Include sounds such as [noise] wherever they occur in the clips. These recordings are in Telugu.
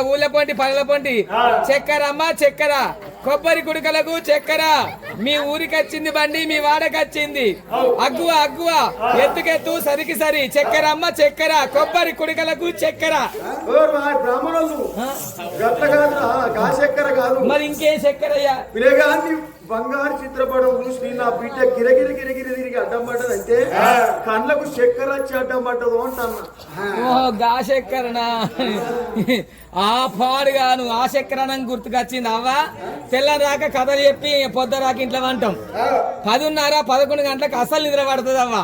ఊళ్ళ పొంటి పనుల పొంటి చక్కెర కొబ్బరి కుడుకలకు చక్కెర. మీ ఊరికి వచ్చింది బండి మీ వాడకి వచ్చింది అగ్గువ అగ్గువ. ఎత్తుకెత్తు సరికి సరి. చక్కెర అమ్మ చక్కెర. కొబ్బరి కుడికలకు చక్కెర. మరి ఇంకే చక్కెరయ్యా? బంగారు చిత్రపటం చూసి నా బిడ్డ గిరగిరి గిరగిరి తిరిగి అడ్డం పడ్డదంటే కళ్ళకు చక్కెర వచ్చి అడ్డం పడ్డదు అంటన్నా. చక్కెరనా? ఆ పాడుగాను ఆ చక్కెరనం గుర్తుకొచ్చింది అవ్వ? తెల్లని రాక కథలు చెప్పి పొద్దు రాక ఇంట్లో అంటాం పదిన్నర పదకొండు గంటలకు అసలు నిద్ర పడుతుంది అవ్వ?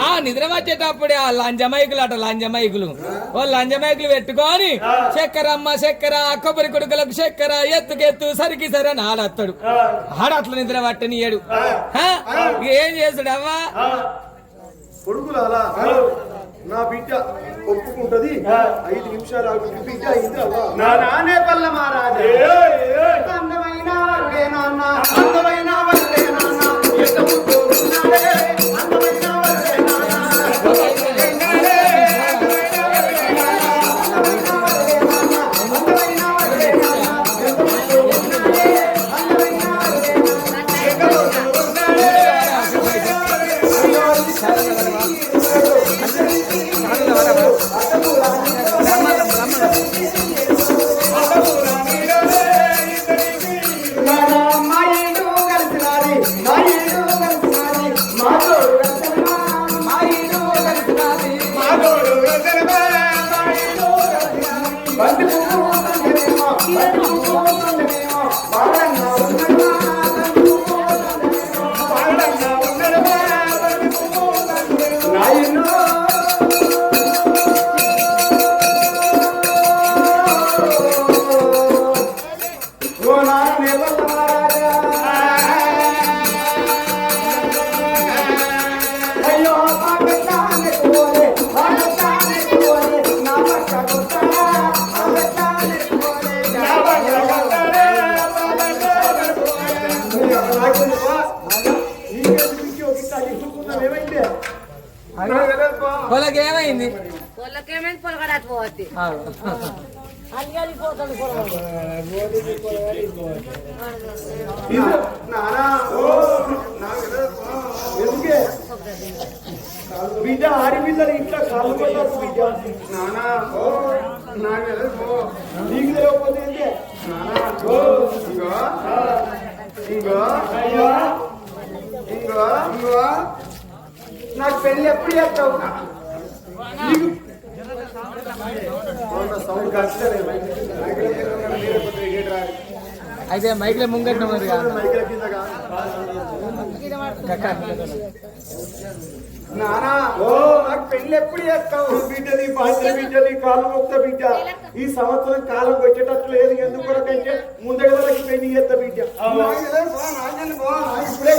ఆ. నిద్ర పట్టేటప్పుడే ఆ లంజమైకులు అట లంజమైకులు. ఓ లంజమైకులు పెట్టుకొని చక్కెర అమ్మ చక్కెర కొబ్బరి కొడుకులకు చక్కెర ఎత్తుకెత్తు సరికి సరే అని ఆడత్తాడు ఆడ అట్లా నిద్ర పట్టనియడు హా? ఇక ఏం చేస్తాడు అవ్వ కొడుకులు అలా నా బిడ్డ ఒప్పుకుంటది. ఐదు నిమిషాలు ఆగుతుంది. బిడ్డ అయింది అలా నా నానే పల్ల మహారాజా అందమైన నాన్న అందమైన నాన్న. ఎంత నాన్న. పోవద్ది నానా ఎందుకే బిడ్డ ఆడపిల్లలు ఇంట్లో కాళ్ళు పడ్డారు బిడ్డ నానా ఓ నాకు తెలియదు ఓ. నీకు తెలియకపోతే ఏంటి? నానా ఓ ఇంగో ఇంగో అయ్యో ఇంగో ఇంగో నాకు పెళ్ళి ఎప్పుడు చేస్తావు నీకు సౌండ్ కష్టమే అయితే మైక్లో ముంగట్న నానా ఓ నాకు పెళ్ళి ఎప్పుడు చేస్తావు? బిడ్డది బాధ్య బిడ్డది కాలు మొక్త బిడ్డ. ఈ సంవత్సరం కాలం వచ్చేటట్లు లేదు ఎందుకు వరకు పెళ్ళి చేస్తా బిడ్డ. ఇప్పుడే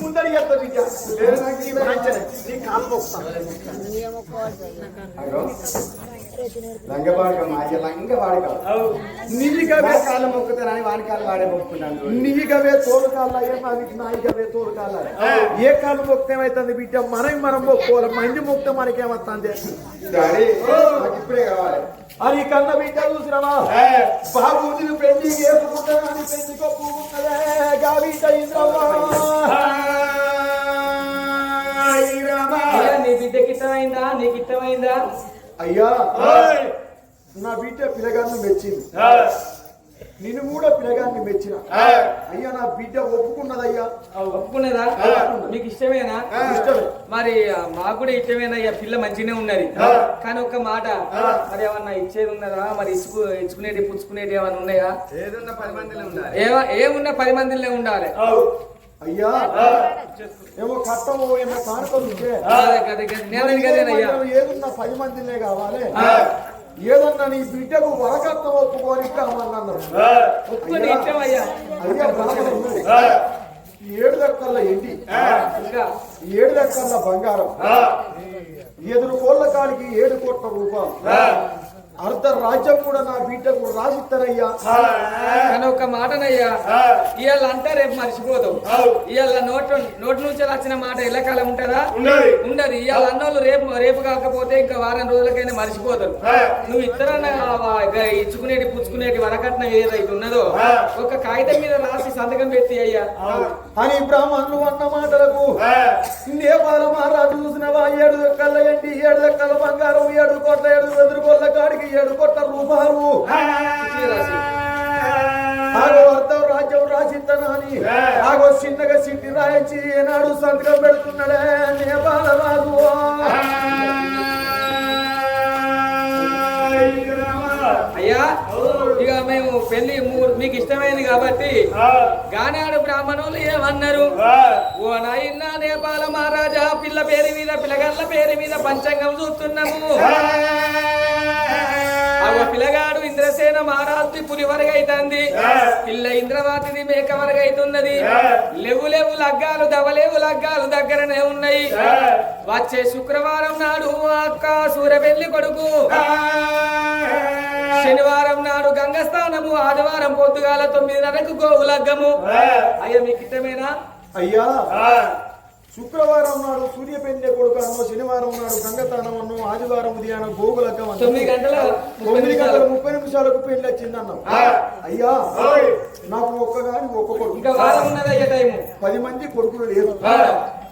ముందడి చేస్తా బిడ్డ. నీ కాలు మొక్తా. లంగవాడిక మాయ లంగవాడిక నీకవే కాలం మొక్కుతానని వాడి కాలం వాడే మొక్కుతున్నాను నీకవే తోలు కాళ్ళ ఏ మనకి నాయికవే తోలు కాళ్ళ. ఏ కాలు అవుతుంది బిడ్డ? మనం మనం మొక్కోవాలి మంది మొక్తం మనకేమవుతుంది ఇప్పుడే కావాలి. అది కన్న బిడ్డ చూసినవా? బాబు నువ్వు పెళ్ళి చేసుకుంటా కానీ పెళ్ళి కొప్పుకుంటదే గావిట అయ్యా, నీ బిడ్డకి ఇష్టమైందా? నీకు ఇష్టమైందా? అయ్యా! నా బిడ్డ పిల్లగాన్ని మెచ్చింది. నిన్ను కూడా పిల్లగాన్ని మెచ్చిన. అయ్యా నా బిడ్డ ఒప్పుకున్నదయ్యా. ఒప్పుకునేదా మీకు ఇష్టమేనా? ఇష్టమే. మరి మాకు కూడా ఇష్టమేనా? ఇక పిల్ల మంచిగానే ఉన్నది. కానీ ఒక్క మాట మరి ఏమన్నా ఇచ్చేది ఉన్నదా? మరి ఇచ్చుకు ఇచ్చుకునేటి పుచ్చుకునేటి ఏమన్నా ఉన్నాయా? ఏదున్న పది మందిలో ఉండాలి. ఏవ ఏమున్నా పది మందిలో ఉండాలి? అయ్యా ఏమో కట్టము ఏమో కానుకలు ఏదున్నా పది మందినే కావాలి? ఏదన్నా నీ బిడ్డకు వరకట్నం ఒప్పుకొని ఇష్టమయ్యా అయ్యా ఏడు లెక్కల ఎండి. ఏడు లెక్కల బంగారం. ఎదురు కోళ్ళ కాడికి ఏడు కోట్ల రూపాయలు. అర్ధ రాజ్యం కూడా నా బిడ్డకు రాసిస్తానయ్యా కానీ ఒక మాటనయ్యా ఇవాళ అంటే రేపు మర్చిపోతావు ఇవాళ నోట్ నోటి నుంచి వచ్చిన మాట ఎల్లకాలం ఉంటుందా? ఉన్నది. ఉండదు. ఇవాళ అన్నోళ్ళు రేపు రేపు కాకపోతే ఇంకా వారం రోజులకైనా మర్చిపోతారు. నువ్వు ఇతరన్న ఇచ్చుకునేటి పుచ్చుకునేటి వరకట్నం ఏదైతే ఉన్నదో ఒక కాగితం మీద రాసి సంతకం పెట్టి అయ్యా. అని బ్రాహ్మణులు అన్న మాటలకు నేపాల మహారాజు చూసినవా? ఏడు కళ్ళ ఎండి ఏడు దక్కల బంగారం ఏడు కోట్ల ఏడు ఎదురు కోట్ల కాడికి ఏడు కోట్ల రూపాయలు. రాజ్యం రాసి ఆగో రాజ్యం ఆగో చిన్నగా సిట్టి రాయించి ఏనాడు సంతకం పెడుతున్నాడే నేపాల రాజు అయ్యా! మేము పెళ్ళి మీకు ఇష్టమైంది కాబట్టి గానాడు బ్రాహ్మణులు ఏమన్నారు? ఓ నాయన నేపాల మహారాజా పిల్ల పేరు మీద పిల్లగాళ్ళ పేరు మీద పంచాంగం చూస్తున్నాము. పిల్లగాడు ఇంద్రసేన మహారాజు పులి వరగైతుంది పిల్ల ఇంద్రవాతిది మేక వరగైతున్నది లేవు లేవు లగ్గాలు దవలేవు లగ్గాలు దగ్గరనే ఉన్నాయి. వచ్చే శుక్రవారం నాడు అక్క సూరబెల్లి కొడుకు. శనివారం నాడు గంగ స్నానము ఆదివారం పొద్దుగాల తొమ్మిదిన్నరకు గోవు లగ్గము అయ్యా మీకు ఇష్టమేనా అయ్యా. శుక్రవారం నాడు సూర్య పెండే కొడుకు అన్నో శనివారం నాడు గంగతానం అన్నో ఆదివారం ఉదయాన గోగులకం అన్నో. తొమ్మిది గంటల ముప్పై తొమ్మిది గంటల నిమిషాలు ముప్పై నిమిషాలకు పెళ్ళి వచ్చింది అన్నాం అయ్యా నాకు ఒక్కగాని ఒక్క కొడుకు. ఇంకా వారం ఉన్నది అయ్యా టైము? పది మంది కొడుకులు లేరు. ఆ.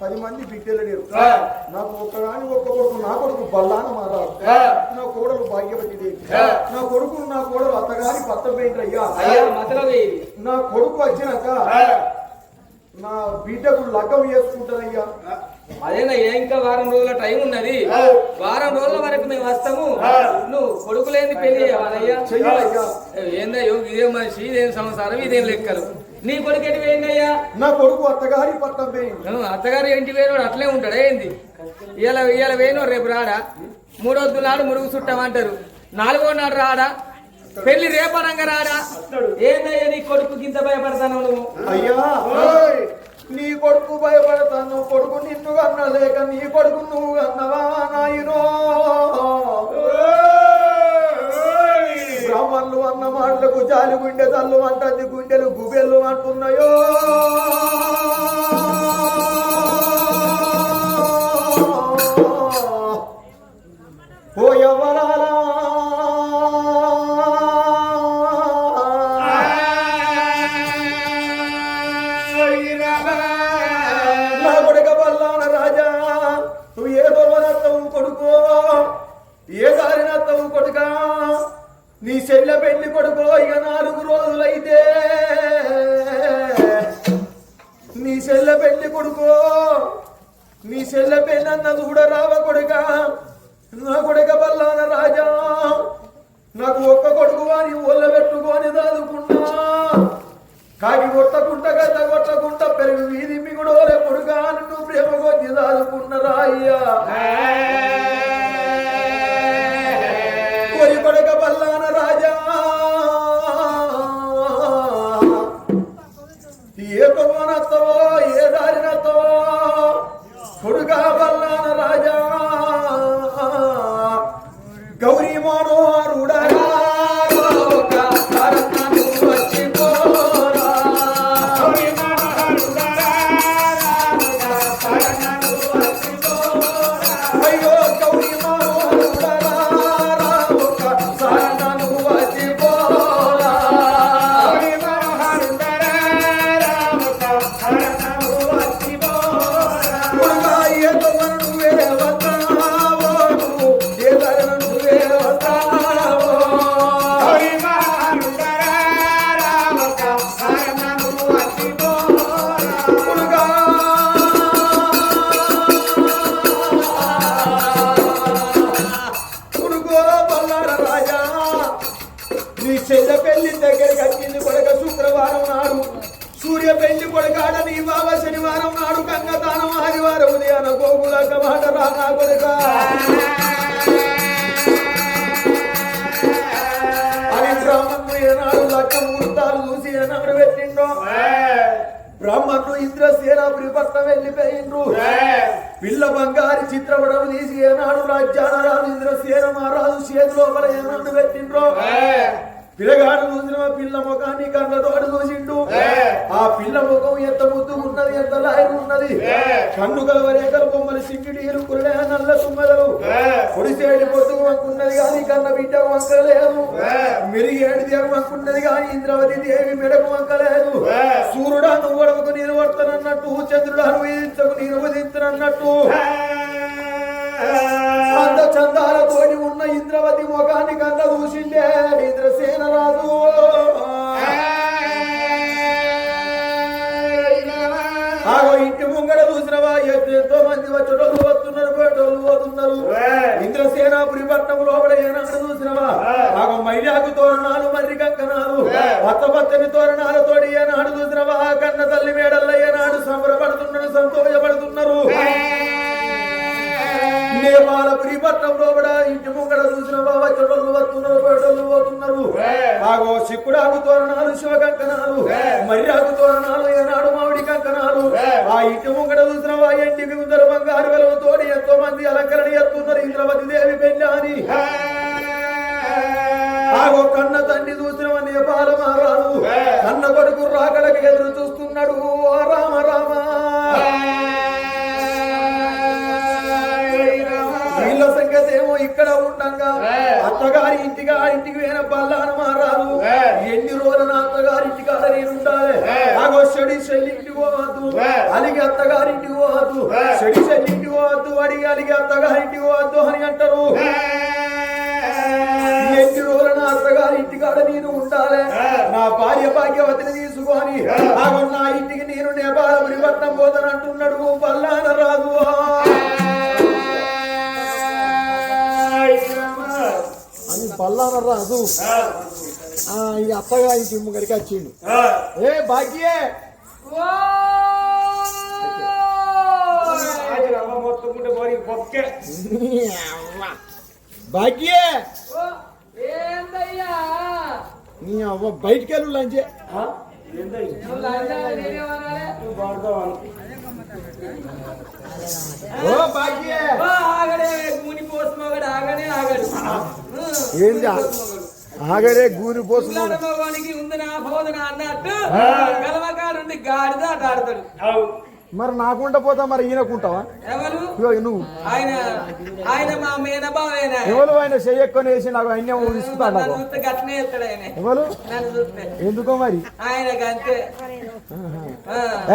పది మంది బిడ్డలు లేరు. ఆ. నాకు ఒక్కగాని ఒక్క కొడుకు నా కొడుకు బల్లాన మారాడు ఆ. నా కోడలు భాగ్యవతి దేవి ఆ. నా కొడుకు నా కోడలు అత్తగారి పత్త పెయింట్ అయ్యా నా కొడుకు వచ్చినాక నా బిడ్డకు లగ్గం చేసుకుంటానయ్యా. అదేనయ్యా ఇంకా వారం రోజుల టైం ఉన్నది? వారం రోజుల వరకు మేము వస్తాము. నువ్వు కొడుకు లేని పెళ్ళి చెయ్యాలయ్యా. ఏందయ్యో ఇదేం మనిషి ఇదేం సంసారం ఇదేం లెక్కలు? నీ కొడుకు ఎటు పోయిందయ్యా నా కొడుకు అత్తగారి పట్టం పెయింట్ నువ్వు అత్తగారు ఇంటి వేయనోడు అట్లే ఉంటాడు ఏంది? ఇవాళ ఇవాళ వేయనోడు రేపు రాడా? మూడొద్దు నాడు మురుగు చుట్టమంటారు నాలుగో నాడు రాడా? పెళ్ళి రేపనంగా రాడా? ఏందయ్యా నీ కొడుకు గింత భయపడతాను నువ్వు? అయ్యా. నీ భయపడతాను కొడుకు నిన్ను కన్నా లేక నీ కొడుకు నువ్వు కన్నవా నాయనో? బ్రాహ్మణులు అన్న మాటలకు జాలి గుండె తల్లు అంటుంది గుండెలు గుబెళ్ళు అంటున్నాయో? ఓ ఎవరాలా నీ చెల్లె పెళ్ళి కొడుకో ఇక నాలుగు రోజులైతే. నీ చెల్లె పెళ్ళి కొడుకో నీ చెల్లె పెళ్ళి అన్న చూడరావ కొడుక నా కొడుక బల్లాన రాజా. నాకు ఒక్క కొడుకు వారి ఒళ్ళ పెట్టుకొని దాదుకున్నా. కాకి కొట్టకుంట గద్ద కొట్టకుంట పెరుగు వీధి మిగుడోలే కొడుగా నిన్ను ప్రేమ కొద్ది దాదుకున్నరా అయ్యా కొరి కొడక బల్లాన ఏనాడు రాజ్యాన రాజు ఇంద్రసేన మహారాజు చేతి లోపల ఏనాడు పెట్టిండ్రో పిల్లగాడు చూసిన పిల్ల ముఖాన్ని కళ్ళతోడు చూసిండు ఆ పిల్ల ముఖం ఎంత ముద్దు ఉన్నది ఎంత లాయరు ఉన్నది కన్ను కలవరేకలు బొమ్మలు సింగిడీలు కురడే నల్ల తుమ్మెదలు పొడిసేడి పొద్దు వంకున్నది కానీ కన్న బిడ్డ వంకలేదు మిరిగేడి దేవి వంకున్నది కానీ ఇంద్రవతి దేవి మెడకు వంకలేదు. సూర్యుడా నువ్వు అడవుకు నేను వర్తనన్నట్టు చంద్రుడు అనుభవించకు నేను ఉదించనన్నట్టు అంత చందాలతోని ఉన్న ఇంద్రవతి ముఖాన్ని కన్న చూసిండే ఇంద్రసేన రాజు. ఆగో ఇంటి ముంగడ చూసినవా? ఎంతో మంది వచ్చేటోళ్ళు వస్తున్నారు పోయేటోళ్ళు పోతున్నారు ఇంద్రసేనాపురి పట్నం లోపల ఏనాడు చూసినవా? ఆగో మైలాకు తోరణాలు మర్రి కక్కనాలు పచ్చ పచ్చని తోరణాలతోటి ఏనాడు చూసినవా? కన్న తల్లి మేడల్లో ఏనాడు సంబరపడుతున్నారు సంతోషపడుతున్నారు. నేపాలపురి పట్నంలో కూడా ఇంటి ముంగడ చూసిన బాబా చెడోళ్ళు వస్తున్నారు పేటోళ్ళు పోతున్నారు. ఆగో సిక్కుడాకు తోరణాలు శివ కంకణాలు మర్యాకు తోరణాలు ఏనాడు మామిడి కంకణాలు. ఆ ఇంటి ముంగడ చూసిన వా ఇంటికి ముందర బంగారు వెలవతోటి ఎంతో మంది అలంకరణ ఎత్తున్నారు ఇంద్రవతి దేవి పెళ్ళాని. ఆగో కన్న తండ్రి చూసిన నేపాల మహారాజు. కన్న కొడుకు రాకడకి ఎదురు చూస్తున్నాడు. రామ రామ. ఇక్కడ ఉండంగా. అత్తగారి ఇంటిగా ఇంటికి వేన పల్లాన మారాదు ఎన్ని రోజుల నా అత్తగారి ఇంటికి నేను ఉండాలి? ఆగో చెడి చెల్లింటికి పోవద్దు. అలిగి అత్తగారింటికి పోవద్దు. చెడి చెల్లింటికి పోవద్దు. అడిగి అలిగి అత్తగారింటికి పోవద్దు అని అంటారు. ఎన్ని రోజుల నా అత్తగారి ఇంటికాడ నేను ఉండాలి? నా భార్య భాగ్యవతిని తీసుకొని ఆగో నా ఇంటికి నేను నేపాల పరివర్తనం పోతానంటున్నాడు పల్లాన రాదు. ఆ, ఈ అత్తగారికి ముగ్గడికి వచ్చిండు. ఏ భాగ్యే. భాగ్యే! ఏందయ్యా నీ అవ్వ బయటికి వెళ్ళు లంచే నువ్వు ఆగడే ఏంది ఆ- ఆగడే గూరి పోసు మగవానికి ఉంది నా బోధన అన్నట్టు గలవకాడుండి గాడిద ఆడతాడు మరి నాకుంటా పోతా మరి ఈయనకుంటావా? నువ్వు. ఆయన ఆయన మా మేనబావేనా ఎవరు ఆయన చెయ్యకొని వేసి నాకు అన్యం ఆయన. ఎవరు? ఎందుకో మరి.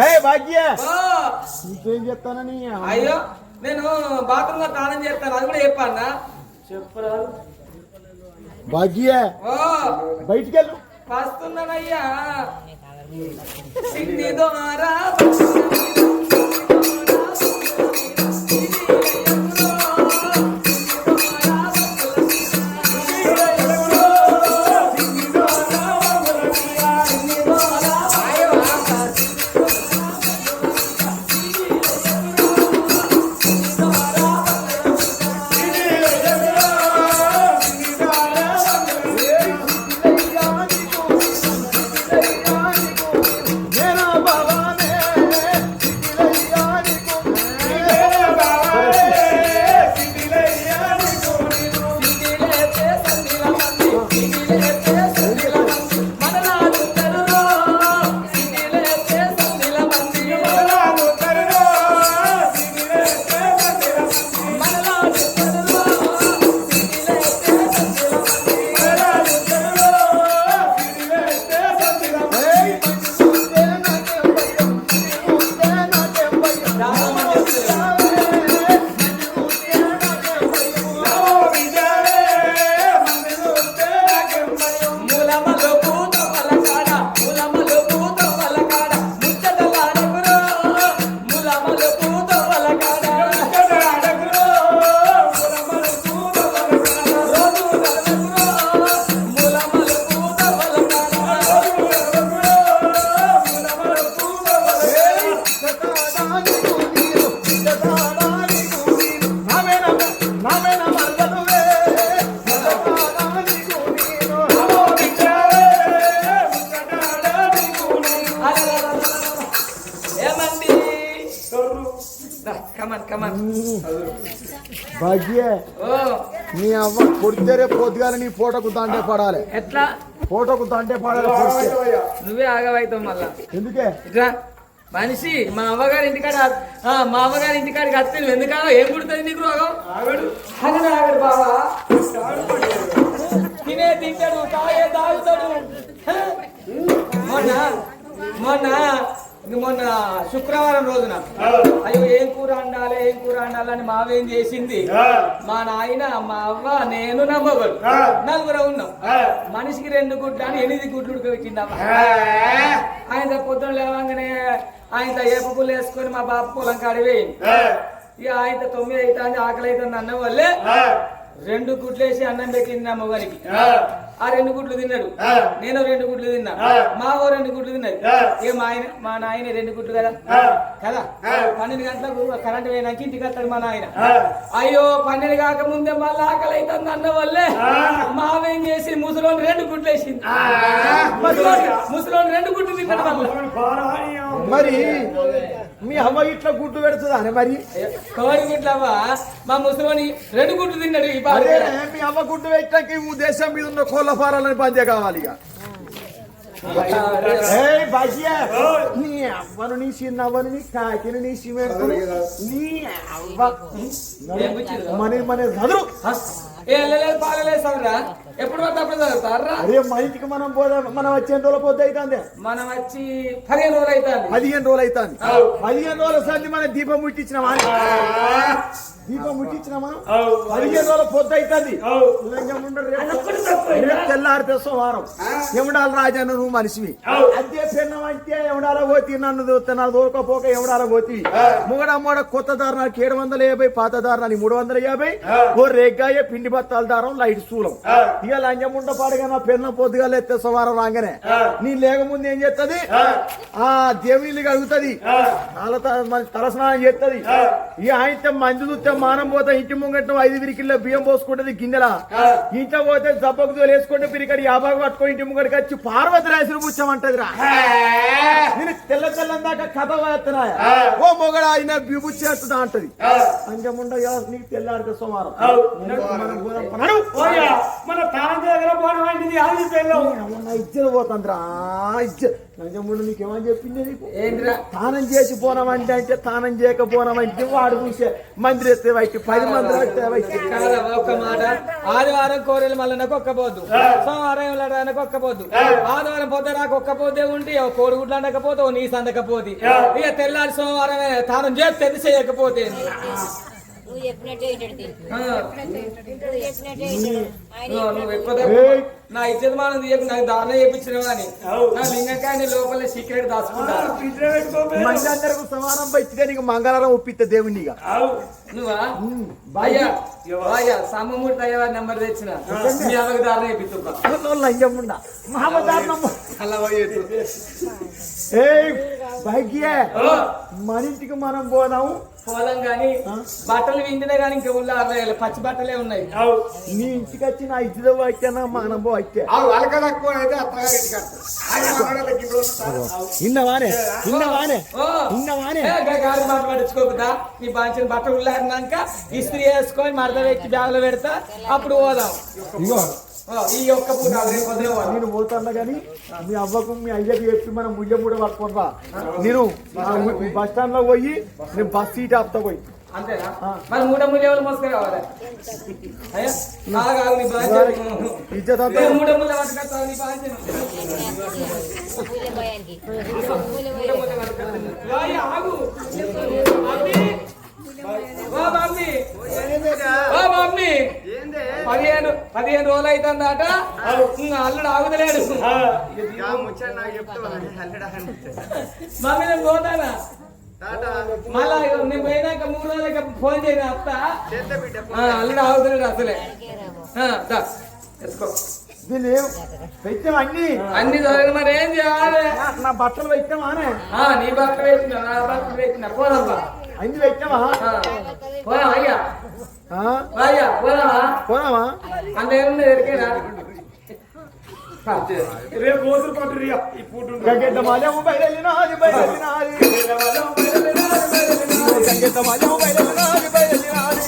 ఏ భాగ్య! ఇంకేం చెప్తానని అయ్యో నేను బాత్రూమ్లో స్నానం చేస్తాను అది కూడా చెప్పన్నా భాగ్య! ఓ! బయటికి వెళ్ళు వస్తున్నానయ్యా సిన్ని ద్వారా Thank [laughs] you. నీ ఫోటోకు దండే పడాలి. ఎట్లా? ఫోటోకు దండే పడాలి. నువ్వే ఆగవైతావు మళ్ళా. ఎందుకే? ఇట్లా? మనిషి మా అవ్వగారి ఇంటికాడ ఆ, మా అవ్వగారి ఇంటికాడికి వస్తే నువ్వు ఎందుకు ఏం కుడుతుంది నీకు రోగం? ఆగడు. ఆగడు బావా. తినే తింటాడు తాగే తాగుతాడు? మొన్న మొన్న మొన్న శుక్రవారం రోజున అయ్యో ఏం కూర వండాలి ఏం కూర వండాలని మావేం చేసింది? మా నాయన మా అవ్వ నేను నమ్మగడు నలుగురు ఉన్నాం. మనిషికి రెండు గుడ్లు అని ఎనిమిది గుడ్లు ఉడకబెట్టింది అవ్వ ఆయన పొద్దున లేవగానే ఆయన ఏప పుల్లు వేసుకొని మా బాబు పొలం కాడివి ఇక ఆయన తొమ్మిది అవుతుంది ఆకలి అవుతుంది అన్న వల్లే రెండు గుడ్లు వేసి అన్నం పెట్టింది అమ్మగారికి ఆ. రెండు గుడ్లు తిన్నాడు. నేను రెండు గుడ్లు తిన్నా. మా ఓ రెండు గుడ్లు తిన్నది. ఇక మా ఆయన మా నాయన రెండు గుడ్లు కదా? కదా? పన్నెండు గంటలకు కరెంట్ పోయినాక ఇంటికి వస్తాడు మా నాయన. అయ్యో పన్నెండు కాక ముందే మళ్ళీ ఆకలి అవుతుంది అన్న వల్లే మావేం చేసి ముసలోని రెండు గుడ్లు వేసింది. ముసలోని ముసలోని రెండు గుడ్లు తిన్నాడు మళ్ళీ. మరి మీ అవ్వ ఇట్లా గుడ్డు పెడుతుందా అని మరి కోడి గుడ్లవ్వా మా ముసలోని రెండు గుడ్లు తిన్నాడు మీ అవ్వ గుడ్డు పెట్టడానికి దేశం మీద ఉన్న కోళ్ళ ఫారాలని బందే కావాలి ఇక నీ అవ్వను నీ చిన్నవ్వను నీ కాకిని నీ సిమెంట్ నీ అవ్వ? మన మన చదువు ఎప్పుడు అరే మన పోదాం. మనం వచ్చే రోజుల పొద్దు అవుతుంది? మనం వచ్చి పదిహేను రోజులు అవుతుంది. పదిహేను రోజులు అవుతుంది. పదిహేను రోజుల సంది మనం దీపం ముట్టించినామా దీపం ముట్టించినామా? పదిహేను రోజుల పొద్దు అవుతుంది. తెల్లారితే సోమవారం. ఎవడాల రాజాను నువ్వు మనిషివి అదే పెన్నం అంటే ఎవడాల పోతి? నన్ను చూస్తే నన్ను దూరకపోక ఎవడాల పోతి? మూడ మూడ కొత్త దారుణానికి ఏడు వందల యాభై పాత దారుణానికి మూడు వందల యాభై ఓ రేగ్గాయ పిండి బత్తాల దారం లైట్ శూలం ఇక లంజముండ పాడుగా నా పెన్నం పొద్దుగా ఎత్తే సోమవారం రాగానే. నీ లేకముందు ఏం చేస్తుంది ఆ. దేవుని కడుగుతుంది. తల తలస్నానం చేస్తుంది ఇక ఆయన మంది చూస్తే మానం పోతే ఇంటి ముంగట ఐదు విరికిల్లో బియ్యం పోసుకుంటది గిన్నెల ఇంట్లో పోతే జబ్బకు తోలేసుకుంటే పిరికడి యాభై పట్టుకొని ఇంటి ముంగడికి వచ్చి పార్వతి రాసులు పుచ్చమంటది రా నేను తెల్ల తెల్లం దాకా కథ వేస్తున్నా ఓ మొగడ ఆయన బిబుచ్చేస్తుందా అంటది. అంజముండ నీకు తెల్లారితే సోమవారం. మనం తాళం దగ్గర పోవడం ఇజ్జలు పోతుందిరా ఇజ్జ నంజముండు నీకేమని చెప్పింది తానం చేసి పోనమంటే అంటే తానం చేయకపోనమంటే వాడు చూసే మంది ఎత్తే పది మంది ఒక్క మాట. ఆదివారం కోరెలు మళ్ళీ నాకు ఒక్కపోద్దు సోమవారం వెళ్ళడానికి ఒక్కపోద్దు ఆదివారం పొద్దు నాకు ఒక్కపోతే ఓ కోడిగుడ్లు అనకపోతే ఓ నీసు అందకపోతే. ఇక తెల్లారి సోమవారం తాను చేస్తే చేయకపోతే? నువ్వు చెప్పినట్టే. నా ఇజ్జత మానం తీయకు నాకు దారుణ చేయించినావు కానీ నా లింగకాయని లోపల సీక్రెట్ దాచుకుంటా. ఇంట్లో పెట్టుకోపోయి మంది అందరికి సమానం బయటిగా నీకు మంగళవారం ఒప్పిస్తే దేవుణ్ణి ఇక నువ్వా? అయ్యా అయ్యా సమ్మమూర్తి అయ్యా నెంబర్ తెచ్చిన. మీ అమ్మకి దారుణ. చేయించుకో లంజముండ అలా ఏ భాగ్య మన ఇంటికి మనం పోదాము పోదాం కానీ బట్టలు విండినా కానీ ఇంకా ఉల్ల అరవై పచ్చి బట్టలే ఉన్నాయి. నీ ఇంటికి వచ్చి నా ఇద్దరు వచ్చానా మనం వచ్చే ఇన్నవానే ఇన్నవానే ఇన్నవానే ఏ, గా- గాలి మాట పట్టించుకోకుదా? నీ బాంచిన బట్టలు ఉల్లారినాక ఇస్త్రీ వేసుకొని మడత పెట్టి బ్యాగులో పెడతా అప్పుడు పోదాం. ఇగో ఈ ఒక్క పూట పోదాం. నేను పోతాను కానీ మీ అవ్వకు మీ అయ్యకి చెప్పి మనం ముయ్య కూడా పట్టుకొని రా. నేను బస్ స్టాండ్లో పోయి నేను బస్ సీట్ ఆపుతా పోయి. అంతేనా? మరి రావాలి? మూల ఆగు. ఓ మమ్మీ ఓ మమ్మీ పదిహేను పదిహేను రోజులు అవుతుందట అల్లుడు ఆగుతలేడు. మమ్మీ నేను పోతానా? మళ్ళా నేను పోయినాక మూడు రోజులకి ఫోన్ చేయను అత్త? ఆ, అల్లుడు ఆగుతలేడు అసలే. ఎత్తుకో. దీన్ని పెట్టాం అన్ని? అన్ని దొరకదు మరి ఏం చేయాలి? నా బట్టలు పెట్టామానే ఆ, నీ బట్ట వేసిన నా బట్ట వేసిన పోదమ్మా అన్ని ఏముంది ఎరికేనా? రేపు రోజులు పట్టు ఈ పూట బయలుదేరినాది బయలుదేరినాది సంగీత మజం బయలునాది బయలునాది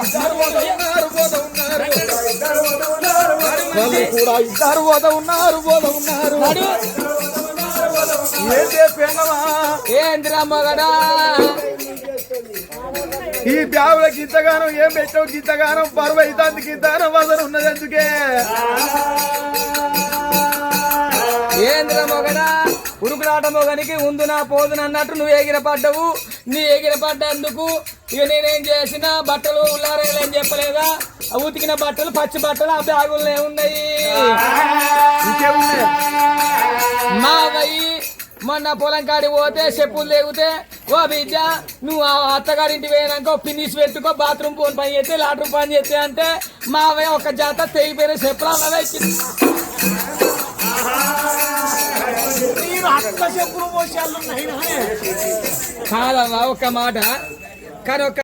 ఇద్దరు పోత ఉన్నారు ఇద్దరు పోత ఉన్నారు వాళ్ళు కూడా ఇద్దరు పోత ఉన్నారు పోత ఉన్నారు. ఏంద్రా మగడా? ఈ బ్యాగుల గింతగానం ఏం పెట్టావు? గింతగానం బరువు అవుతుంది గింతగానం వదన ఉన్నది అందుకే ఏంద్ర మొగడా? ఉరుకులాట మొగనికి ఉందునా పోదున అన్నట్టు నువ్వు ఎగిర పడ్డవు. నీ ఎగిర పడ్డందుకు ఇక నేనేం చేసిన బట్టలు ఉల్లారేయాలని చెప్పలేదా? ఉతికిన బట్టలు పచ్చి బట్టలు ఆ బ్యాగుల్లో ఉన్నాయి. మావయ్యి మొన్న పొలం కాడి పోతే చెప్పులు లేగితే ఓ బిడ్డ నువ్వు ఆ అత్తగారింటి పోయినాక ఫినిష్ పెట్టుకో బాత్రూమ్ పోని పని చేస్తే లాట్రూమ్ పని చేస్తే అంటే మావయ్య ఒక జాత తెగిపోయిన చెప్పులు అలా కాదమ్మా ఒక మాట. కానీ ఒక